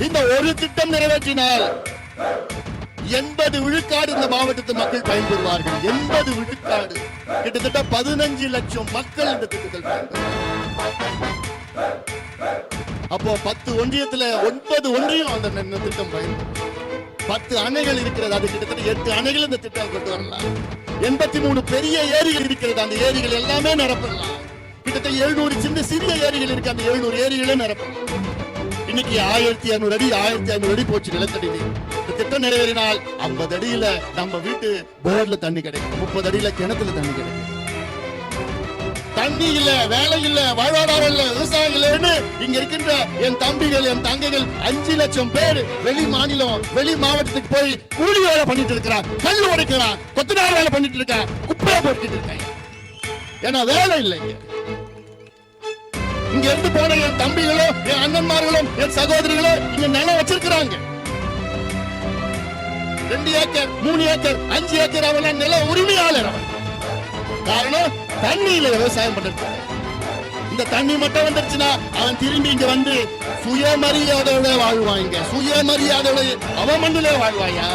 இந்த ஒரு திட்டம் நிறைவேற்றினால் எண்பது விழுக்காடு இந்த மாவட்டத்து மக்கள் பயன்பெறுவார்கள். எண்பது விழுக்காடு. கிட்டத்தட்ட பதினஞ்சு லட்சம் மக்கள் இந்த திட்டத்தில் அப்போ பத்து ஒன்றியத்துல ஒன்பது ஒன்றியம் அந்த திட்டம் பயன்படும் பத்து அணைகள் இருக்கிறது. அது கிட்டத்தட்ட எட்டு அணைகள் இந்த திட்டம் கொண்டு வரலாம். எண்பத்தி மூணு பெரிய ஏரிகள் இருக்கிறது. அந்த ஏரிகள் எல்லாமே நிரப்பலாம். கிட்டத்தட்ட எழுநூறு சின்ன சிறிய ஏரிகள் இருக்கு. அந்த எழுநூறு ஏரிகளே நிரப்பலாம். இன்னைக்கு ஆயிரத்தி ஐநூறு அடி ஆயிரத்தி ஐநூறு அடி போச்சு நிலத்தடி நீர் இந்த திட்டம் நிறைவேறினால் ஐம்பது அடியில நம்ம வீட்டு போர்ல தண்ணி கிடைக்கும். முப்பது அடியில கிணத்துல தண்ணி கிடைக்கும். தண்ணி இல்ல வேலை இல்ல வாழ்வாதாரம் இல்ல விவசாயம் இல்லைன்னு இங்க இருக்கின்ற என் தம்பிகள் என் தங்கைகள் அஞ்சு லட்சம் பேர் வெளி மாநிலம் வெளி மாவட்டத்துக்கு போய் கூலி வேலை பண்ணிட்டு இருக்கிறான் கல் உடைக்கிறான் கொத்தனார் வேலை பண்ணிட்டு இருக்கான் குப்பையை போட்டுட்டு இருக்கேன் ஏன்னா வேலை இல்லை இங்க இருந்து போன என் தம்பிகளும் என் அண்ணன்மார்களும் என் சகோதரிகளும் இங்க நிலம் வச்சிருக்கிறாங்க. ரெண்டு ஏக்கர் மூணு ஏக்கர் அஞ்சு ஏக்கர் அவன் நில உரிமையாளர் அவன். காரணம் தண்ணியில விவசாயம் பண்றது இந்த தண்ணி மட்டும் வந்துருச்சுன்னா அவன் திரும்பி இங்க வந்து சுயமரியாதையோட வாழ்வாங்க சுயமரியாதையோட அவன் மண்ணிலே வாழ்வாயா?